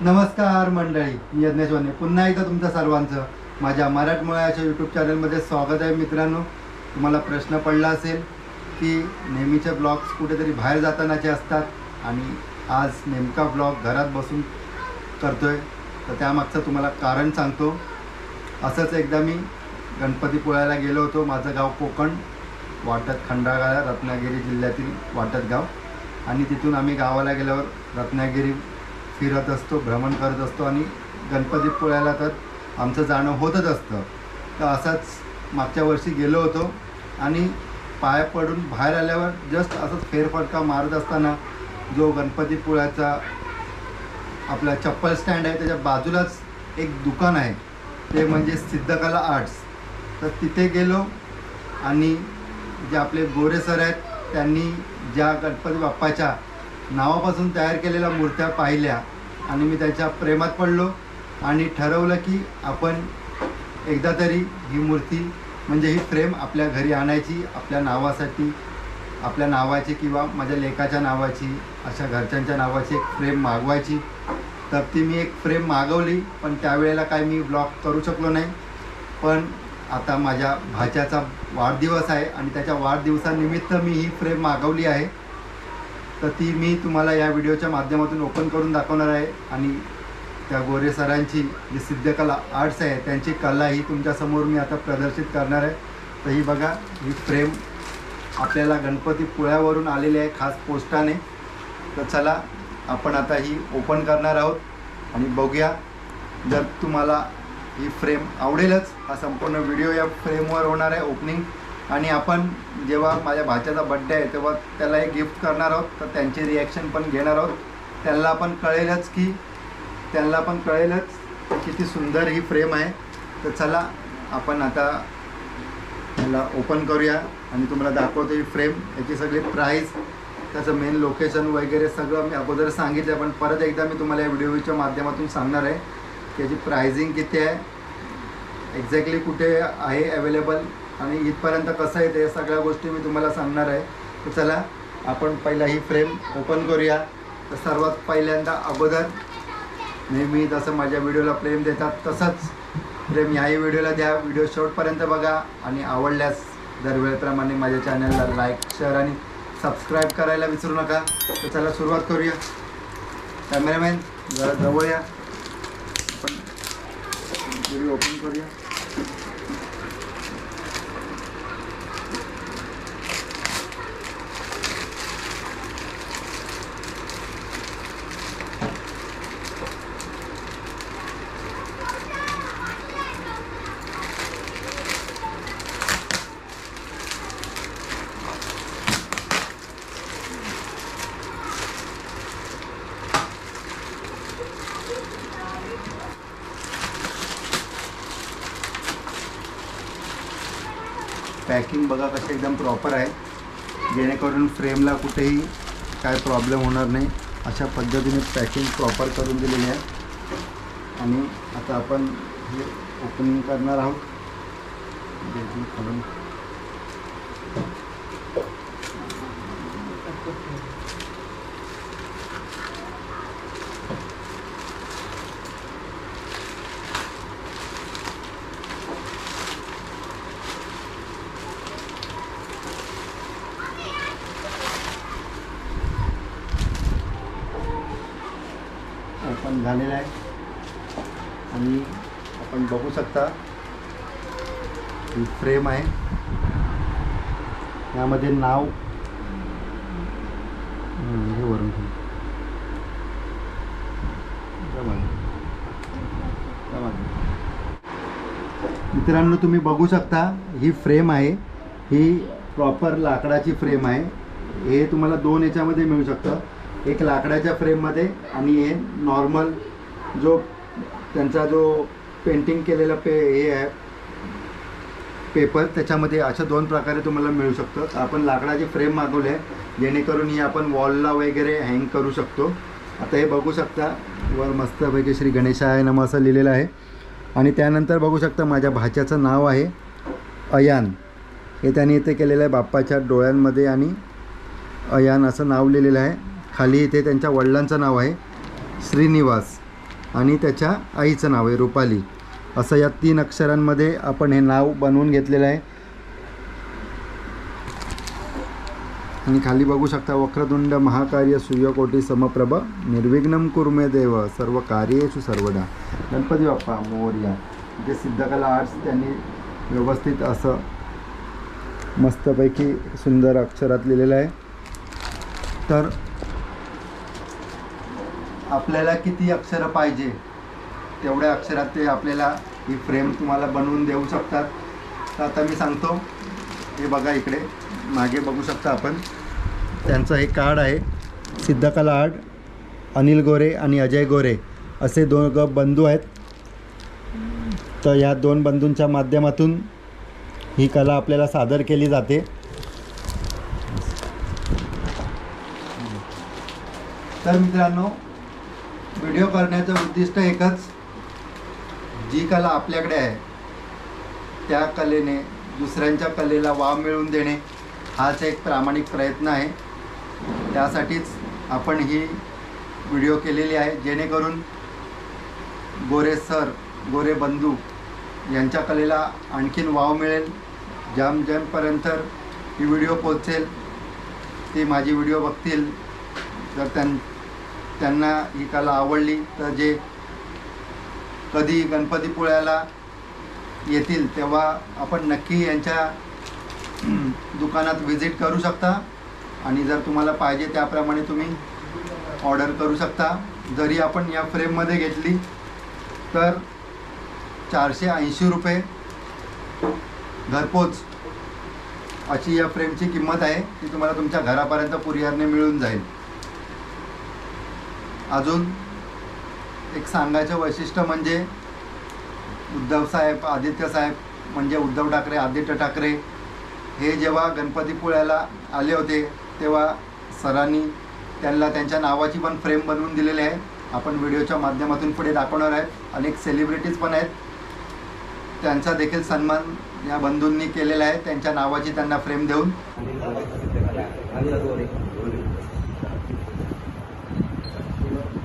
नमस्कार मंडळी मी यज्ञेश पुन्हा एकदा तुमच्या सर्वांचं माझ्या मराठमोळ्याच्या यूट्यूब चॅनलमध्ये स्वागत आहे मित्रांनो. तुम्हाला प्रश्न पडला असेल की नेहमीचे ब्लॉग्स कुठेतरी बाहेर जातानाचे असतात आणि आज नेमका ब्लॉग घरात बसून करतो आहे तर त्यामागचं तुम्हाला कारण सांगतो. असंच एकदा मी गणपतीपुळ्याला गेलो होतो. माझं गाव कोकण वाटत खंडाळा रत्नागिरी जिल्ह्यातील वाटत गाव. आणि तिथून आम्ही गावाला गेल्यावर रत्नागिरी फिरत असतो भ्रमण करत असतो आणि गणपतीपुळ्याला तर आमचं जाणं होतच असतं. तर असाच मागच्या वर्षी गेलो होतो आणि पाय पडून बाहेर आल्यावर जस्ट असंच फेरफटका मारत असताना जो गणपतीपुळ्याचा आपला चप्पल स्टँड आहे त्याच्या बाजूलाच एक दुकान आहे. ते म्हणजे सिद्धकला आर्ट्स. तर तिथे गेलो आणि जे आपले गोरे सर आहेत त्यांनी ज्या गणपती बाप्पाच्या नावापासून तयार केलेल्या मूर्त्या पाहिल्या आणि मी त्याच्या प्रेमात पडलो आणि ठरवलं की आपण एकदा तरी ही मूर्ती म्हणजे ही फ्रेम आपल्या घरी आणायची आपल्या नावासाठी आपल्या नावाची किंवा माझ्या लेकाच्या नावाची अशा घरच्यांच्या नावाची एक फ्रेम मागवायची. तर ती मी एक फ्रेम मागवली पण त्यावेळेला काय मी ब्लॉग करू शकलो नाही. पण आता माझ्या भाच्याचा वाढदिवस आहे आणि त्याच्या वाढदिवसानिमित्त मी ही फ्रेम मागवली आहे. तर ती मी तुम्हाला या व्हिडिओच्या माध्यमातून ओपन करून दाखवणार आहे. आणि त्या गोरे सरांची जी सिद्धकला आर्ट्स आहे त्यांची कला ही तुमच्यासमोर मी आता प्रदर्शित करणार आहे. तर ही बघा ही फ्रेम आपल्याला गणपती पुळ्यावरून आलेली आहे खास पोस्टाने. तर चला आपण आता ही ओपन करणार आहोत. आणि बघूया जर तुम्हाला ही फ्रेम आवडेलच हा संपूर्ण व्हिडिओ या फ्रेमवर होणार आहे ओपनिंग आणि आपण जेव्हा माझ्या भाच्याचा बड्डे आहे तेव्हा त्याला एक गिफ्ट करणार आहोत तर त्यांची रिॲक्शन पण घेणार आहोत. त्यांना पण कळेलच की त्यांना पण कळेलच किती सुंदर ही फ्रेम आहे. तर चला आपण आता याला ओपन करूया आणि तुम्हाला दाखवतो ही फ्रेम याची सगळी प्राईस त्याचं मेन लोकेशन वगैरे सगळं मी अगोदर सांगितलं पण परत एकदा मी तुम्हाला या व्हिडिओच्या माध्यमातून सांगणार आहे की याची प्रायझिंग किती आहे. एक्झॅक्टली कुठे आहे अवेलेबल आणि इथपर्यंत कसं आहे ते सगळ्या गोष्टी मी तुम्हाला सांगणार आहे. तर चला आपण पहिला ही फ्रेम ओपन करूया. तर सर्वात पहिल्यांदा अगोदर नेहमी जसं माझ्या व्हिडिओला प्रेम देतात तसंच प्रेम याही व्हिडिओला द्या. व्हिडिओ शेवटपर्यंत बघा आणि आवडल्यास दरवेळेप्रमाणे माझ्या चॅनलला लाईक शेअर आणि सबस्क्राईब करायला विसरू नका. तर चला सुरुवात करूया. कॅमेरामॅन जरा जवळ या. आपण व्हिडिओ ओपन करूया. पॅकिंग बघा कसं एकदम प्रॉपर आहे. जेणेकरून फ्रेमला कुठेही काय प्रॉब्लेम होणार नाही. अशा पद्धतीने पॅकिंग प्रॉपर करून दिलेली आहे. आणि आता आपण हे ओपनिंग करणार आहोत. खालून पण झालेलं आहे. आणि आपण बघू शकता ही फ्रेम आहे. यामध्ये नाव हे वरून मित्रांनो तुम्ही बघू शकता ही फ्रेम आहे. ही प्रॉपर लाकडाची फ्रेम आहे. हे तुम्हाला दोन याच्यामध्ये मिळू शकतं. एक लाकडाच्या फ्रेममध्ये आणि हे नॉर्मल जो त्यांचा जो पेंटिंग केलेला पे हे आहे पेपर त्याच्यामध्ये अशा दोन प्रकारे तुम्हाला मिळू शकतं. आपण लाकडाची फ्रेम मागवली आहे जेणेकरून ही आपण वॉलला वगैरे हँग करू शकतो. आता हे बघू शकता वर मस्तपैकी श्री गणेशाय नम असं लिहिलेलं आहे. आणि त्यानंतर बघू शकता माझ्या भाच्याचं नाव आहे अयान. हे त्याने इथे केलेलं आहे बाप्पाच्या डोळ्यांमध्ये आणि अयान असं नाव लिहिलेलं आहे. खाली इथे त्यांच्या वडिलांचं नाव आहे श्रीनिवास आणि त्याच्या आईचं नाव आहे रुपाली. असं या तीन अक्षरांमध्ये आपण हे नाव बनवून घेतलेलं आहे. आणि खाली बघू शकता वक्रतुंड महाकार्य सूर्यकोटी समप्रभ निर्विघ्नम कुर्मे देव सर्व कार्येशु सर्वदा. गणपती बाप्पा मोर्या जे सिद्धकला आर्ट्स त्यांनी व्यवस्थित असं मस्तपैकी सुंदर अक्षरात लिहिलेलं आहे. तर आपल्याला किती अक्षरं पाहिजे तेवढ्या अक्षरात ते आपल्याला ही फ्रेम तुम्हाला बनवून देऊ शकतात. तर आता मी सांगतो हे बघा इकडे मागे बघू शकता आपण. त्यांचं हे कार्ड आहे सिद्धकला आर्ट अनिल गोरे आणि अजय गोरे. असे दोन ग बंधू आहेत. तर या दोन बंधूंच्या माध्यमातून ही कला आपल्याला सादर केली जाते. तर मित्रांनो व्हिडिओ करण्याचं उद्दिष्ट एकच जी कला आपल्याकडे आहे त्या कलेने दुसऱ्यांच्या कलेला वाव मिळवून देणे हाच एक प्रामाणिक प्रयत्न आहे. त्यासाठीच आपण ही व्हिडिओ केलेली आहे जेणेकरून गोरे सर गोरे बंधू यांच्या कलेला आणखीन वाव मिळेल. ज्याम जमपर्यंत ही व्हिडिओ पोचेल ती माझी व्हिडिओ बघतील तर त्यां त्यांना ही कला आवडली तर जे कधी गणपतीपुळ्याला येतील तेव्हा आपण नक्की यांच्या दुकानात व्हिजिट करू शकता. आणि जर तुम्हाला पाहिजे त्याप्रमाणे तुम्ही ऑर्डर करू शकता. जरी आपण या फ्रेममध्ये घेतली तर चारशे ऐंशी रुपये घरपोच अशी या फ्रेमची किंमत आहे ती तुम्हाला तुमच्या घरापर्यंत कुरिअरने मिळून जाईल. अजून एक सांगायचं वैशिष्ट्य म्हणजे उद्धव साहेब आदित्य साहेब म्हणजे उद्धव ठाकरे आदित्य ठाकरे हे जेव्हा गणपतीपुळ्याला आले होते तेव्हा सरांनी त्यांना त्यांच्या नावाची पण फ्रेम बनवून दिलेली आहे. आपण व्हिडिओच्या माध्यमातून पुढे दाखवणार आहेत. अनेक सेलिब्रिटीज पण आहेत. त्यांचा देखील सन्मान या बंधूंनी केलेला आहे. त्यांच्या नावाची त्यांना फ्रेम देऊन.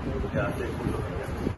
っていうことであって、